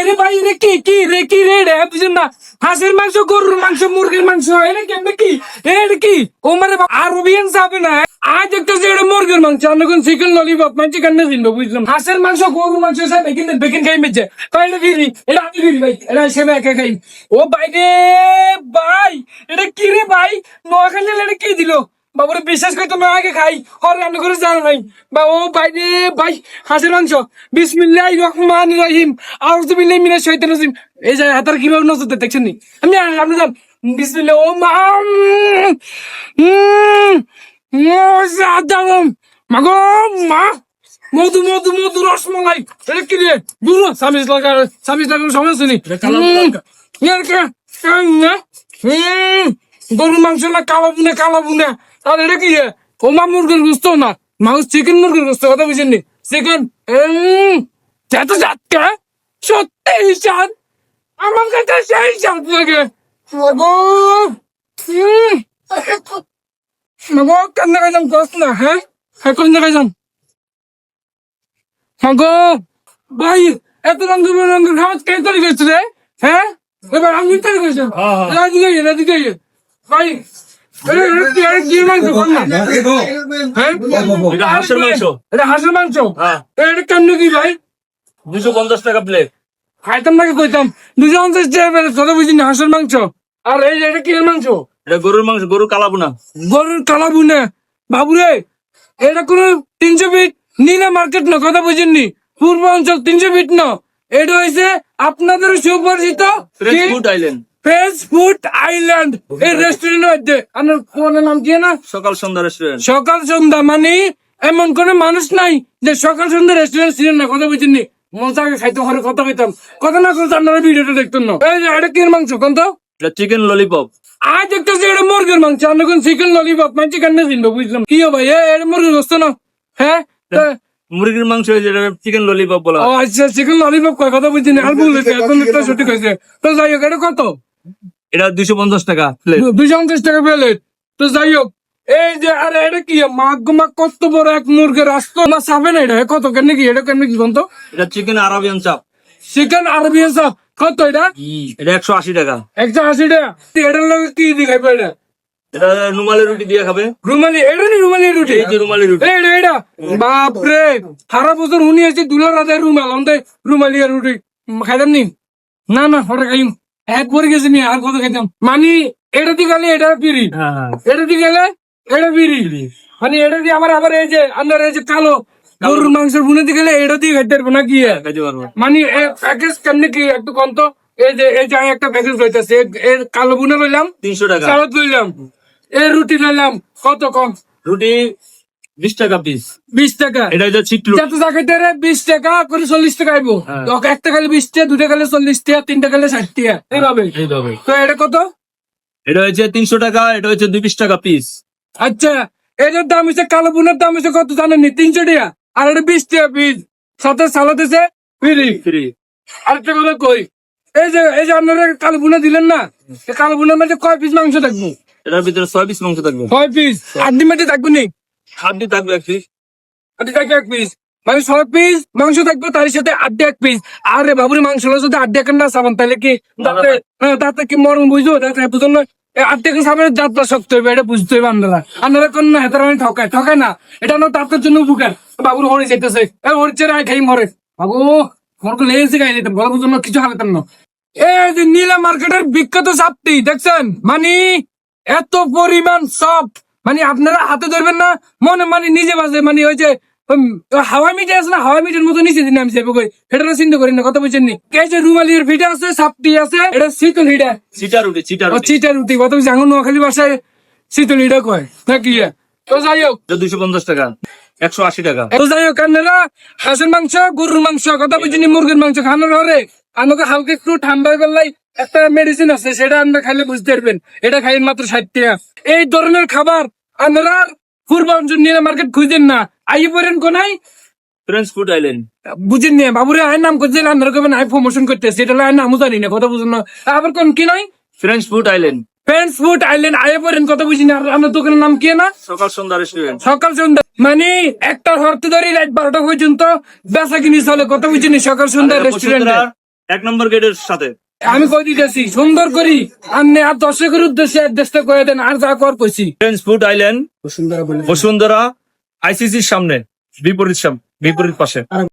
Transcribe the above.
আরে ভাই রে কি কি রে কি রে রে বুঝুন না? হাঁসের মাংস, গরুর মাংস, মুরগির মাংস এটা কেমনে কি? এটা কি? ও মানে আরবিয়ান যাবে না আজ একটা যে এটা মুরগির মাংস অন্যক্ষণ চিকেন ললিপপ মানে চিকেন না চিনবো বুঝলাম। হাঁসের মাংস, গরুর মাংস সব বেকিন বেকিন খাই। মেছে তাই এটা ফিরি এটা আমি বাবুরে বিশ্বাস করতে না আগে খাই। হর রান্না করে জানো নাই। বা ও ভাই রে ভাই হাঁসের মাংস। বিসমিল্লাহ রহমান রহিম। আউযু বিল্লাহি মিনাশ শাইতানির রাজিম। এই যে হাতার কীভাবে নজর দেয় দেখছেন নি? আমি আপনি যান। বিসমিল্লাহ ও মা মাগো মা। মধু মধু মধু রসমলাই। এটা কি রে? বুঝলো? সামিজ লাগা সামিজ লাগানোর সময় আছে নি? গরুর মাংস না কালা বুনে কালা বুনে। আর এটা কি ওমা মুরগির গুস্ত না? মাউস চিকেন মুরগির গুস্ত কথা বুঝেন নি? চিকেন এত জাতকে সত্যি স্বাদ আমার কাছে সেই স্বাদ লাগে মাগো হুম মাগো কেন দেখা যাম কস না হ্যাঁ হ্যাঁ মাগো ভাই এত রঙ রঙ খাওয়া কে তৈরি করছে রে? হ্যাঁ এবার আমি তৈরি করছি। আইয়ে, এদিকে আইয়ে। ভাই এটা? হ্যাঁ? হাঁসের মাংস এটা হাঁসের মাংস হ্যাঁ এটা কেমন কি ভাই দুশো পঞ্চাশ টাকা প্লেট খাইতাম নাকি কইতাম দুজন পঞ্চাশ টাকা বুঝিনি হাঁসের মাংস আর এই এটা কি মাংস এটা গরুর মাংস গরু কালাবো না গরুর কালা বুনে বাবুরে এটা কোন তিনশো ফিট নীলা মার্কেট না কথা বুঝেননি পূর্ব অঞ্চল তিনশো ফিট না এটা হয়েছে আপনাদের সুপরিচিত ফুড আইল্যান্ড ফেস ফুড আইল্যান্ড এই রেস্টুরেন্ট মধ্যে। আপনার কোন নাম কি না? সকাল সন্ধ্যা রেস্টুরেন্ট সকাল সন্ধ্যা মানে এমন কোন মানুষ নাই যে সকাল সন্ধ্যা রেস্টুরেন্ট ছিলেন না কথা বুঝেননি। মজা আগে খাইতে ঘরে কথা কইতাম। কথা না কথা আপনারা ভিডিওটা দেখতেন না। এই এটা কি মাংস কোন তো? এটা চিকেন ললিপপ আজ যে এটা মুরগির মাংস। অন্যক্ষণ চিকেন ললিপপ মানে চিকেন না চিনবো বুঝলাম। কি হবে এ এটা মুরগির গোস্ত না? হ্যাঁ? মুরগির মাংস যেটা চিকেন ললিপপ বলা ও আচ্ছা চিকেন ললিপপ কয়? কথা বুঝিনি আর ভুল হয়েছে এখন একটা সঠিক হয়েছে তো যাই হোক এটা কত? এটা দুইশো পঞ্চাশ টাকা প্লেট দুইশো পঞ্চাশ টাকা প্লেট তো যাই হোক এই যে আরে এটা কি মাগ মাগ কত বড় এক মুরগের রাস্তা না সাবে না এটা কত? কেন কি এটা কেন কি বলতো? এটা chicken Arabian chaap chicken Arabian সাপ কত এটা? এটা একশো আশি টাকা। একশো আশি টাকা। এটার লগে কি দিখাইবে এটা এটা রুমালি রুটি দিয়ে খাবে। রুমালি এটা নি রুমালি রুটি? এই যে রুমালি রুটি। এটা এটা। বাপরে সারা বছর উনি আছে দুলার রাতে রুমাল অন্তে রুমালি রুটি। খাইতাম নি? না না ওটা খাইম। এক পরে গেছে নি আর কত খাইতাম? মানে এটা দিয়ে গেলে এটা পিরি এটা দিয়ে গেলে এটা বিড়ি। মানে এটা দিয়ে আমার আবার এই যে আপনার এই যে কালো গরুর মাংসের বুনে দিয়ে গেলে এটা দিয়ে খাইতে পারব না কি? মানে প্যাকেজ কেমনি কি একটু কম তো? এই যে এই যে একটা প্যাকেজ লইতেছে। কালো বুনে লইলাম তিনশো টাকা। সালাদ লইলাম। এই রুটি লইলাম কত কম? রুটি বিশ টাকা পিস বিশ টাকা। এটা হচ্ছে চিট যত খাইতে বিশ টাকা করে চল্লিশ টাকা আইবো। হ্যাঁ। একটা খালে বিশ টাকা দুটা খালে চল্লিশ টাকা তিনটা খালে ষাট টাকা এইভাবে। তো এটা কত? এটা হচ্ছে তিনশো টাকা এটা হচ্ছে দুই বিশ টাকা পিস আচ্ছা এটার দাম হচ্ছে কালো বুনের দাম হচ্ছে কত জানেননি? তিনশো টাকা আর এটা বিশ টাকা পিস সাথে সালাদ আছে ফ্রি ফ্রি আরেকটা কথা কই এই যে এই যে আপনারা কালো বুনা দিলেন না কালো বুনের মধ্যে কয় পিস মাংস থাকব? এটার ভিতরে ছয় পিস মাংস থাকবে। ছয় পিস আড্ডি মাটি থাকব নি? থাকবে এক পিস থাকবে এক পিস মানে ছয় পিস মাংস থাকবে তার সাথে আড্ডি এক পিস আরে বাবুরি মাংস হলো যদি আড্ডি এক না সাবান তাহলে কি দাঁতে হ্যাঁ, দাঁতে কি মরণ বুঝব দাঁতে বুঝুন না আড্ডি এক সাবানের যাত্রা শক্ত হইবে এটা বুঝতে হইবে আপনারা। আপনারা কোন না হেতার মানে ঠকায়। ঠকায় না। এটা না দাঁতের জন্য উপকার। বাবুর হরি যাইতেছে। এ হরিচে রায় খাই মরে। বাবু কো লেগেছে খাই দিতাম। জন্য কিছু হারাতাম না। এই যে নীলা মার্কেটের বিখ্যাত সাপটি দেখছেন? মানে এত পরিমাণ সব। মানে আপনারা হাতে ধরবেন না মনে মানে নিজে বাজে মানে ওই যে হাওয়া মিটে আছে না হাওয়া মিটের মতো নিচে দিন আমি যাব কই চিন্তা করি না কথা বুঝছেন নি? কে যে রুমালির ফিটা আছে সাপটি আছে এটা শীতল হিটা চিটা রুটি চিটা রুটি চিটা রুটি কথা বুঝছি আঙুল নোয়াখালী ভাষায় শীতল হিটা কয় নাকি? তো যাই হোক। দুইশো পঞ্চাশ টাকা একশো আশি টাকা। তো যাই হোক আপনারা হাঁসের মাংস গরুর মাংস কথা বুঝিনি মুরগির মাংস খানোর হরে। আমাকে হালকা একটু ঠান্ডা বেলায় একটা মেডিসিন আছে সেটা আমরা খাইলে বুঝতে পারবেন। এটা খাইন মাত্র ষাট টাকা। এই ধরনের খাবার আপনারা পূর্বাঞ্চল নিয়ে মার্কেট খুঁজেন না। আই পড়েন কোনাই ফ্রেঞ্চ ফুড আইল্যান্ড বুঝেন নিয়ে বাবুরে আয় নাম করছে আপনারা কবেন আই প্রমোশন করতেছে। এটা আয় নামও জানি না কথা বুঝুন না। আবার কোন কি নয় French food island French food island আয় পড়েন কথা আপনার দোকানের নাম কি না? সকাল সন্ধ্যা রেস্টুরেন্ট সকাল সন্ধ্যা মানে একটা হরতে ধরি রাত বারোটা পর্যন্ত বেচা কিনি চলে কত বুঝিনি সকাল সন্ধ্যা রেস্টুরেন্টে এক নম্বর গেটের সাথে। আমি কই দিতেছি? সুন্দর করি। আপনি আর দর্শকের উদ্দেশ্যে অ্যাড্রেসটা কয়ে দেন আর যা কর কইছি। ফুড আইল্যান্ড সুন্দর বলে বসুন্ধরা আইসিসির সামনে বিপরীত সাম বিপরীত পাশে।